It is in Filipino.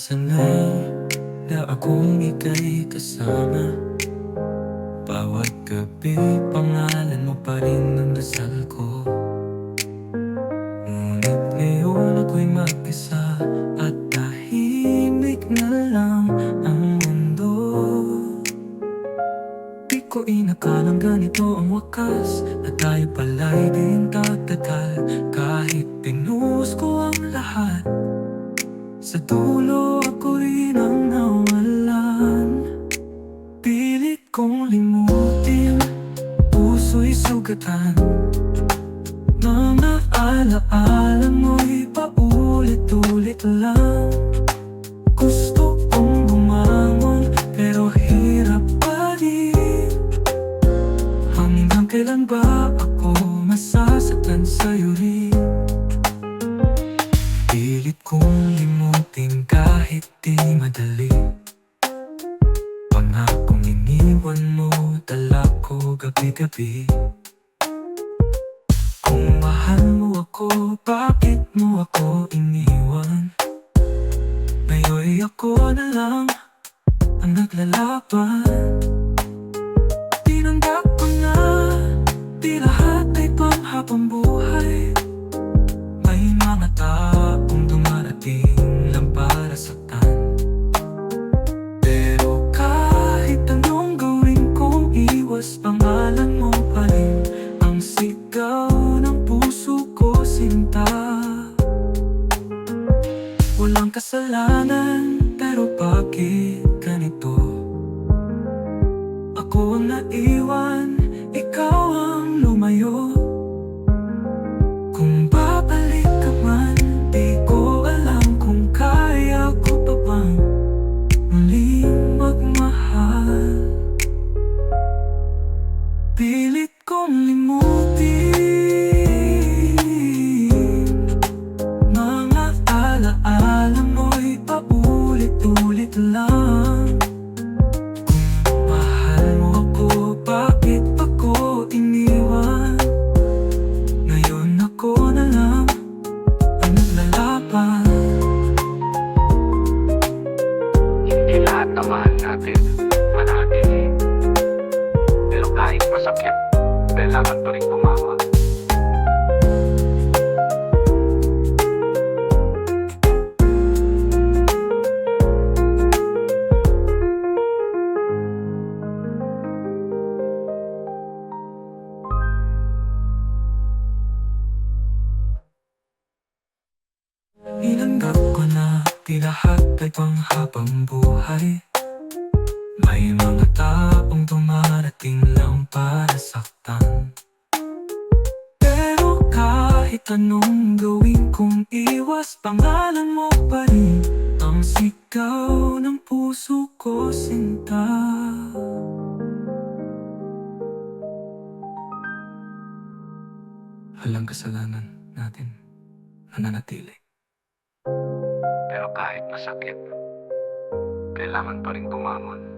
Nasanay na akong ika'y kasama. Bawat gabi pangalan mo pa rin ang dasal ko. Ngunit ngayon ako'y mag-isa At tahimik na lang ang mundo. Di ko inakalang ganito ang wakas Na tayo pala'y din tatagal Kahit tinus ko ang lahat sa dulo ako rin ang nawalan Pilit kong limutin Puso'y sugatan. Mga alaala mo'y paulit-ulit lang. Gusto kong bumangon Pero hirap pa rin. Hanggang kailan ba ako masasaktan sa'yo rin di madali. Pangakong iniwan mo, dala ko gabi-gabi. Kung mahal mo ako, bakit mo ako iniwan? Ngayon ako na lang ang naglalaban Walang kasalanan Pero bakit ganito? Ako ang naiwan Ikaw ang lumayo Kung babalik ka man Di ko alam kung kaya ko pa bang Muling magmahal Pilit kong limutin alaala mo'y paulit-ulit lang di lahat ay panghabang buhay. May mga taong dumarating lang para saktan. Pero kahit anong gawin kong iwas Pangalan mo pa rin ang sigaw ng puso ko sinta. Walang kasalanan natin nananatili Pero kahit masakit, kailangan pa rin tumangon.